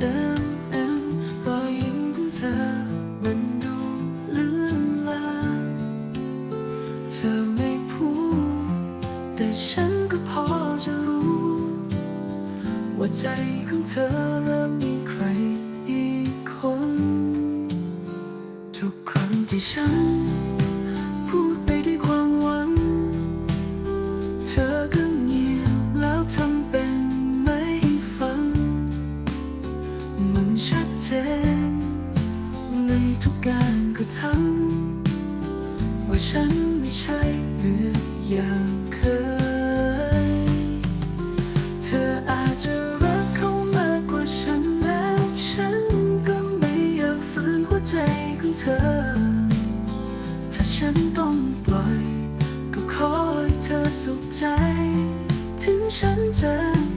เอิมเอิมรอยยิ้มของเธอมันดูเลือนลาเธอไม่พูดแต่ฉันก็พอจะรู้ ว่าใจของเธอเริ่มมีใครอีกคน ทุกครั้งที่ฉัน ทุกการกระทำว่าฉันไม่ใช่เหมือนอย่างเคย เธออาจจะรักเขามากกว่าฉันแล้ว ฉันก็ไม่อยากฝืนหัวใจของเธอ ถ้าฉันต้องปล่อย ก็ขอให้เธอสุขใจ ถึงฉันจะ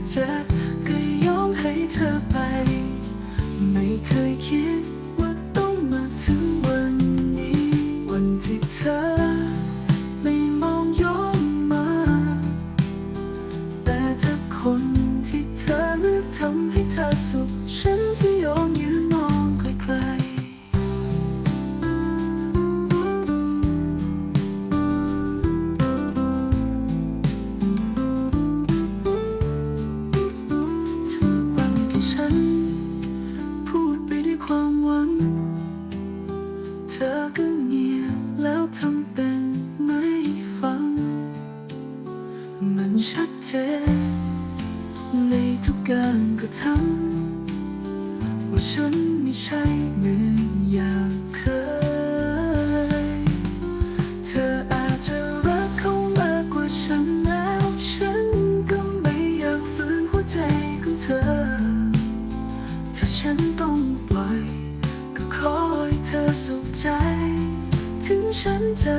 เจ็บก็ยอมให้เธอไป สุขฉันจะยอมยืนมองไกลๆทุกวันที่ฉัน พูดไปด้วยความหวัง เธอก็เงียบแล้วทำเป็นไม่ฟัง มันชัดเจนในทุกการ กระทำว่าฉันไม่ใช่เหมือนอย่างเคย เธออาจจะรักเขามากกว่าฉันแล้วฉันก็ไม่อยากฝืนหัวใจของเธอ ถ้าฉันต้องปล่อย ก็ขอให้เธอสุขใจ ถึงฉันจะ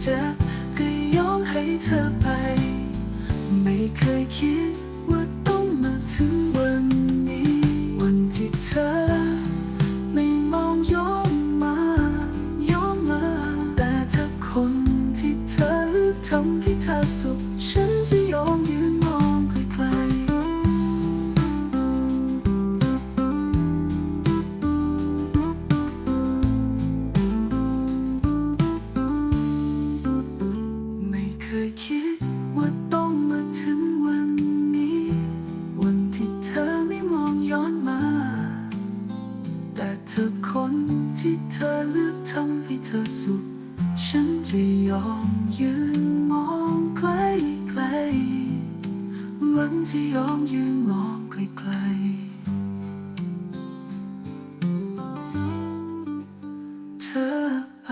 เจ็บก็ยอมให้เธอ ฉันจะยอมยืนมองไกลไกลๆวันที่ยอมยืนมองไกลไกลเธอไป